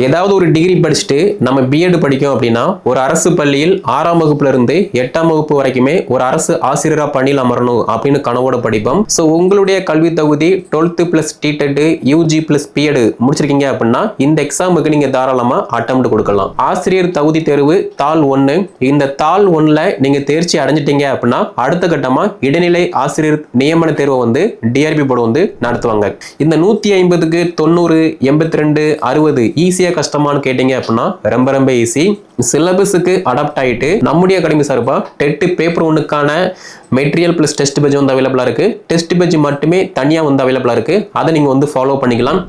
ஏதாவது ஒரு டிகிரி படிச்சுட்டு நம்ம பிஎட் படிக்கோம் அப்படின்னா ஒரு அரசு பள்ளியில் ஆறாம் வகுப்புல இருந்து எட்டாம் வகுப்பு வரைக்குமே ஒரு அரசு ஆசிரியரா பணியில் அமரணும் அப்படின்னு கனவோட படிப்போம். ஸோ உங்களுடைய கல்வி தகுதி twelfth plus DTEd UG plus BEd முடிச்சிருக்கீங்க அப்படின்னா இந்த எக்ஸாமுக்கு நீங்க தாராளமா அட்டம் கொடுக்கலாம். ஆசிரியர் தகுதி தேர்வு தாள் ஒன்று இந்த தாள் ஒன்றில் நீங்க தேர்ச்சி அடைஞ்சிட்டீங்க அப்படின்னா அடுத்த கட்டமா இடைநிலை ஆசிரியர் நியமன தேர்வை வந்து டிஆர்பி போர்டு வந்து நடத்துவாங்க. இந்த நூத்தி ஐம்பதுக்கு தொண்ணூறு எண்பத்தி ரெண்டு அறுபது ஈஸியா கஷ்டமான்னு கேட்டீங்க அப்படின்னா ரொம்ப ரொம்ப ஈஸி. சிலபஸுக்கு அடாப்ட் ஆயிட்டு நம்முடைய அகாடமி சார்பா டெட்டு பேப்பர் ஒன்றுக்கான மெட்டீரியல் ப்ளஸ் டெஸ்ட் பேஜ் வந்து அவைலபிளா இருக்கு. டெஸ்ட் பேஜ் மட்டுமே தனியாக வந்து அவைலபிளா இருக்கு. அதை நீங்கள் வந்து ஃபாலோ பண்ணிக்கலாம்.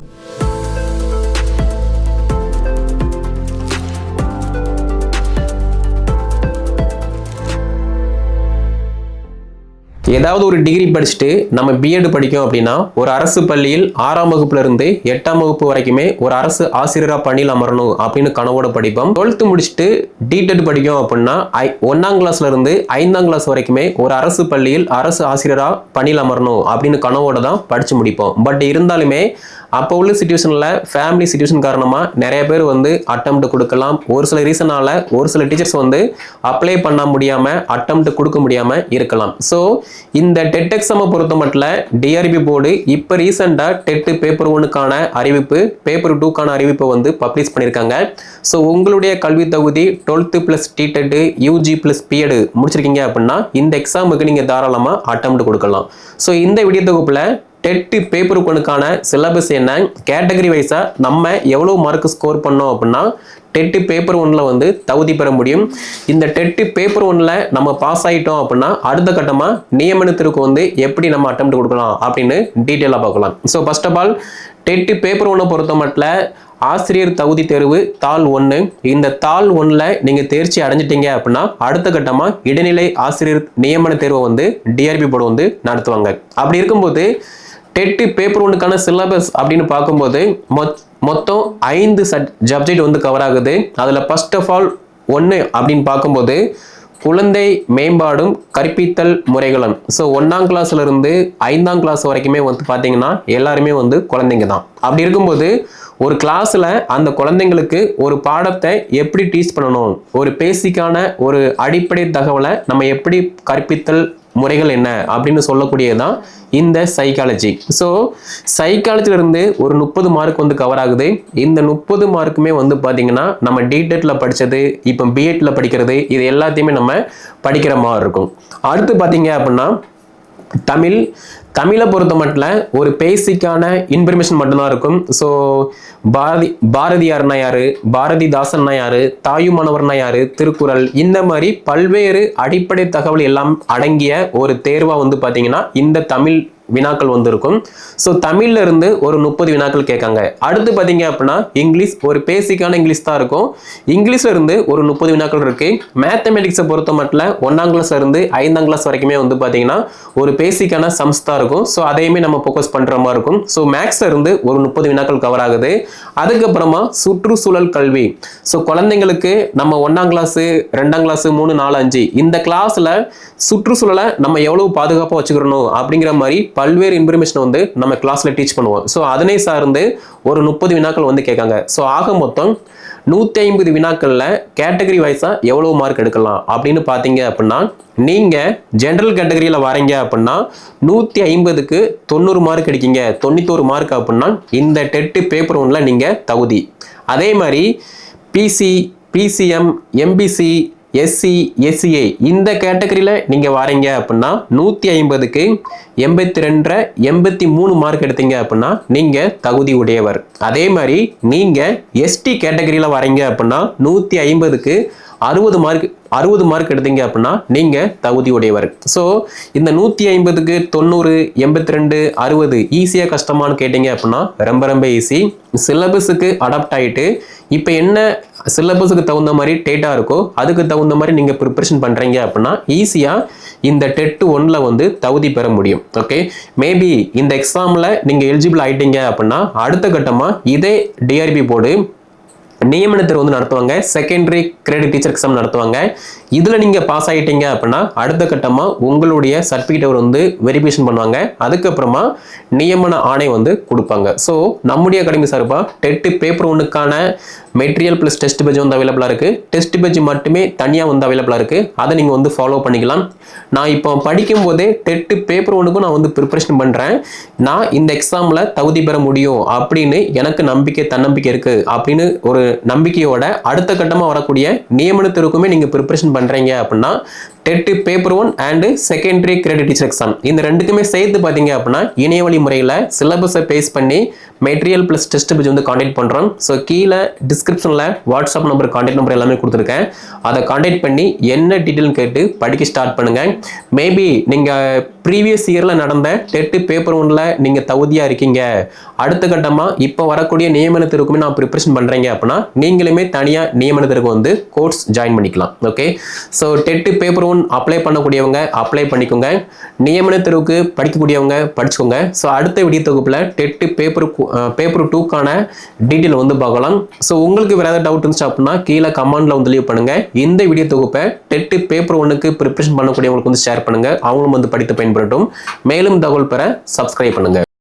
ஏதாவது ஒரு டிகிரி படிச்சுட்டு நம்ம பிஎட் படிக்கும் அப்படின்னா ஒரு அரசு பள்ளியில் ஆறாம் வகுப்புல இருந்து எட்டாம் வகுப்பு வரைக்குமே ஒரு அரசு ஆசிரியரா பணியில் அமரணும் அப்படின்னு கனவோட படிப்போம். டுவெல்த்து முடிச்சுட்டு டிடெட் படிக்கும் அப்படின்னா ஐ ஒன்னாம் கிளாஸ்ல இருந்து ஐந்தாம் கிளாஸ் வரைக்குமே ஒரு அரசு பள்ளியில் அரசு ஆசிரியரா பணியில் அமரணும் அப்படின்னு கனவோட தான் படிச்சு முடிப்போம். பட் இருந்தாலுமே அப்போ உள்ள சுச்சுவேஷனில் ஃபேமிலி சுச்சுவேஷன் காரணமாக நிறைய பேர் வந்து அட்டம்ப்ட் கொடுக்கலாம். ஒரு சில ரீசனால ஒரு சில டீச்சர்ஸ் வந்து அப்ளை பண்ண முடியாமல் அட்டம்ப்ட் கொடுக்க முடியாமல் இருக்கலாம். ஸோ இந்த டெட் எக்ஸாமை பொறுத்த மட்டும் டிஆர்பி போர்டு இப்போ ரீசெண்டாக டெட்டு பேப்பர் ஒன்றுக்கான அறிவிப்பு பேப்பர் டூக்கான அறிவிப்பை வந்து பப்ளிஷ் பண்ணியிருக்காங்க ஸோ உங்களுடைய கல்வி தகுதி twelfth plus DTEd UG plus BEd முடிச்சிருக்கீங்க அப்படின்னா இந்த எக்ஸாமுக்கு நீங்கள் தாராளமாக அட்டம்ப்ட் கொடுக்கலாம். ஸோ இந்த வீடியோ தொகுப்பில் டெட்டு பேப்பர் ஒன்றுக்கான சிலபஸ் என்ன? கேட்டகரி வைஸாக நம்ம எவ்வளோ மார்க் ஸ்கோர் பண்ணோம் அப்படின்னா டெட்டு பேப்பர் ஒன்றில் வந்து தகுதி பெற முடியும். இந்த டெட்டு பேப்பர் ஒன்றில் நம்ம பாஸ் ஆகிட்டோம் அப்படின்னா அடுத்த கட்டமாக நியமனத்திற்கு வந்து எப்படி நம்ம அட்டம் கொடுக்கலாம் அப்படின்னு டீட்டெயிலாக பார்க்கலாம். So first of all TET paper ஒன்றை பொறுத்த மட்டும் ஆசிரியர் தகுதி தேர்வு தாள் ஒன்று இந்த தாள் ஒன்றில் நீங்கள் தேர்ச்சி அடைஞ்சிட்டீங்க அப்படின்னா அடுத்த கட்டமாக இடைநிலை ஆசிரியர் நியமன தேர்வை வந்து டிஆர்பி போர்டு வந்து நடத்துவாங்க. அப்படி இருக்கும்போது டெட்டு பேப்பர் ஒன்றுக்கான சிலபஸ் அப்படின்னு பார்க்கும்போது மொத் மொத்தம் ஐந்து சப்ஜெக்ட் வந்து கவர் ஆகுது. அதில் ஃபர்ஸ்ட் ஆஃப் ஆல் ஒன்று அப்படின்னு பார்க்கும்போது குழந்தை மேம்பாடும் கற்பித்தல் முறைகளும். ஸோ ஒன்றாம் கிளாஸ்லேருந்து ஐந்தாம் கிளாஸ் வரைக்குமே வந்து பார்த்தீங்கன்னா எல்லாருமே வந்து குழந்தைங்க தான். அப்படி இருக்கும்போது ஒரு கிளாஸில் அந்த குழந்தைங்களுக்கு ஒரு பாடத்தை எப்படி டீச் பண்ணணும்? ஒரு பேசிக்கான ஒரு அடிப்படை தகவலை நம்ம எப்படி கற்பித்தல் முறைகள் என்ன அப்படின்னு சொல்லக்கூடியதுதான் இந்த சைக்காலஜி ஸோ சைக்காலஜிலிருந்து ஒரு முப்பது மார்க் வந்து கவர் ஆகுது. இந்த முப்பது மார்க்குமே வந்து பார்த்தீங்கன்னா நம்ம டிடெட்டில் படித்தது இப்போ பிஎட்டில் படிக்கிறது இது எல்லாத்தையுமே நம்ம படிக்கிற மாதிரி இருக்கும். அடுத்து பார்த்தீங்க அப்படின்னா தமிழ் தமிழை பொறுத்த மட்டும் ஒரு பேசிக்கான இன்ஃபர்மேஷன் மட்டும்தான் இருக்கும். ஸோ பாரதி பாரதியார்னா யாரு? பாரதிதாசன்னா யாரு? தாயுமானவர்னா யாரு? திருக்குறள். இந்த மாதிரி பல்வேறு அடிப்படை தகவல் எல்லாம் அடங்கிய ஒரு தேர்வாக வந்து பார்த்தீங்கன்னா இந்த தமிழ் வினாக்கள் வந்திருக்கும். ஸோ தமிழ்ல இருந்து ஒரு முப்பது வினாக்கள் கேட்காங்க. அடுத்து பார்த்தீங்க அப்படின்னா இங்கிலீஷ் ஒரு பேசிக்கான இங்கிலீஷ் தான் இருக்கும். இங்கிலீஷ்ல இருந்து ஒரு முப்பது வினாக்கள் இருக்கு. மேத்தமெட்டிக்ஸை பொறுத்த மட்டும் ஒன்னாம் கிளாஸ்ல இருந்து ஐந்தாம் கிளாஸ் வரைக்குமே வந்து பார்த்தீங்கன்னா ஒரு பேசிக்கான சம்ஸ் தான் இருக்கும். ஸோ அதையுமே நம்ம ஃபோக்கஸ் பண்ற மாதிரி இருக்கும். ஸோ மேக்ஸ்ல இருந்து ஒரு முப்பது வினாக்கள் கவர் ஆகுது. அதுக்கப்புறமா சுற்றுச்சூழல் கல்வி. ஸோ குழந்தைங்களுக்கு நம்ம ஒன்னாம் கிளாஸ் ரெண்டாம் கிளாஸ் மூணு நாலு அஞ்சு இந்த கிளாஸ்ல சுற்றுச்சூழலை நம்ம எவ்வளவு பாதுகாப்பாக வச்சுக்கிறணும் அப்படிங்கிற மாதிரி பல்வேறு இன்ஃபர்மேஷனை வந்து நம்ம கிளாஸில் டீச் பண்ணுவோம். ஸோ அதனை சார்ந்து ஒரு முப்பது வினாக்கள் வந்து கேட்காங்க. ஸோ ஆக மொத்தம் நூற்றி ஐம்பது வினாக்களில் கேட்டகரி வைஸாக எவ்வளோ மார்க் எடுக்கலாம்? அப்படின்னு பார்த்தீங்க அப்படின்னா நீங்கள் ஜென்ரல் கேட்டகரியில் வரீங்க அப்படின்னா நூற்றி ஐம்பதுக்கு தொண்ணூறு மார்க் எடுக்கீங்க தொண்ணூத்தோரு மார்க் அப்படின்னா இந்த டெட்டு பேப்பர் ஒன்றில் நீங்கள் தகுதி. அதே மாதிரி BC BCM MBC SC SCA இந்த கேட்டகரியில் நீங்கள் வரீங்க அப்படின்னா நூற்றி ஐம்பதுக்கு எண்பத்தி ரெண்டரை எண்பத்தி மூணு மார்க் எடுத்தீங்க அப்படின்னா நீங்கள் தகுதி உடையவர். அதே மாதிரி நீங்கள் எஸ்டி கேட்டகரியில் வரீங்க அப்படின்னா நூற்றி ஐம்பதுக்கு அறுபது மார்க் அறுபது மார்க் எடுத்தீங்க அப்படின்னா நீங்கள் தகுதியுடையவர். ஸோ இந்த நூற்றி ஐம்பதுக்கு தொண்ணூறு எண்பத்தி ரெண்டு அறுபது ஈஸியாக கஷ்டமானு கேட்டீங்க அப்படின்னா ரொம்ப ரொம்ப ஈஸி சிலபஸுக்கு அடாப்ட் ஆகிட்டு இப்போ என்ன சிலபஸுக்கு தகுந்த மாதிரி டேட்டா இருக்கோ அதுக்கு தகுந்த மாதிரி நீங்கள் ப்ரிப்பரேஷன் பண்ணுறீங்க அப்படின்னா ஈஸியாக இந்த டெட்டு ஒன்றில் வந்து தகுதி பெற முடியும். ஓகே மேபி இந்த எக்ஸாமில் நீங்கள் எலிஜிபிள் ஆகிட்டீங்க அப்படின்னா அடுத்த கட்டமாக இதே டிஆர்பி போர்டு நியமன தேர்வு வந்து நடத்துவாங்க. செகண்டரி கிரெடிட் டீச்சர் எக்ஸாம் நடத்துவாங்க. இதில் நீங்கள் பாஸ் ஆகிட்டீங்க அப்படின்னா அடுத்த கட்டமாக உங்களுடைய சர்டிஃபிகேட்டை வந்து வெரிஃபிகேஷன் பண்ணுவாங்க. அதுக்கப்புறமா நியமன ஆணை வந்து கொடுப்பாங்க. ஸோ நம்முடைய அகாடமி சார்பாக டெட்டு பேப்பர் ஒன்றுக்கான மெட்டீரியல் ப்ளஸ் டெஸ்ட் பேஜ் வந்து அவைலபிளாக இருக்குது டெஸ்ட் பேஜ் மட்டுமே தனியாக வந்து அவைலபிளாக இருக்குது அதை நீங்கள் வந்து ஃபாலோ பண்ணிக்கலாம். நான் இப்போ படிக்கும் போதே டெட்டு பேப்பர் ஒன்றுக்கும் நான் வந்து ப்ரிப்பரேஷன் பண்ணுறேன் நான் இந்த எக்ஸாமில் தகுதி பெற முடியும் அப்படின்னு எனக்கு நம்பிக்கை தன்னம்பிக்கை இருக்குது அப்படின்னு ஒரு நம்பிக்கையோட அடுத்த கட்டமாக வரக்கூடிய நியமனத்திற்குமே நீங்கள் ப்ரிப்பரேஷன் பண்ணுறீங்க அப்படின்னா TET paper one and secondary grade teacher exam இந்த ரெண்டுக்குமே சேர்த்து பார்த்தீங்க அப்படின்னா இணையவழி முறையில் சிலபஸை பேஸ் பண்ணி மெட்டீரியல் ப்ளஸ் டெஸ்ட் பேஜ் வந்து காண்டாக்ட் பண்ணுறோம் ஸோ கீழே டிஸ்கிரிப்ஷனில் வாட்ஸ்அப் நம்பர் காண்டாக்ட் நம்பர் எல்லாமே கொடுத்துருக்கேன். அதை காண்டாக்ட் பண்ணி என்ன டீட்டெயில்னு கேட்டு படிக்க ஸ்டார்ட் பண்ணுங்கள் மேபி நீங்கள் ப்ரீவியஸ் இயரில் நடந்த டெட்டு பேப்பர் ஒன்றில் நீங்கள் தகுதியாக இருக்கீங்க. அடுத்த கட்டமாக இப்போ வரக்கூடிய நியமனத்திற்குமே நான் ப்ரிப்ரேஷன் பண்ணுறீங்க அப்படின்னா நீங்களுமே தனியாக நியமனத்திற்கு வந்து கோர்ஸ் ஜாயின் பண்ணிக்கலாம். Okay so TET paper one apply பண்ணக்கூடியவங்க அப்ளை பண்ணிக்கோங்க. நியமனத்திற்கு படிக்கக்கூடியவங்க படிச்சுக்கோங்க. ஸோ அடுத்த வீடியோ தொகுப்பில் டெட்டு பேப்பர் பேப்பர் டூக்கான டீட்டெயில் வந்து பார்க்கலாம். ஸோ உங்களுக்கு வேறு ஏதாவது டவுட் இருந்துச்சு அப்படின்னா கீழே கமெண்ட்ல வந்து லீவ் பண்ணுங்கள் இந்த வீடியோ தொகுப்பை டெட்டு பேப்பர் ஒன்றுக்கு ப்ரிப்பரேஷன் பண்ணக்கூடியவங்களுக்கு வந்து ஷேர் பண்ணுங்கள் அவங்களும் வந்து படித்து பயன்படுத்தும் மேலும் தகவல் பெற சப்ஸ்கிரைப் பண்ணுங்கள்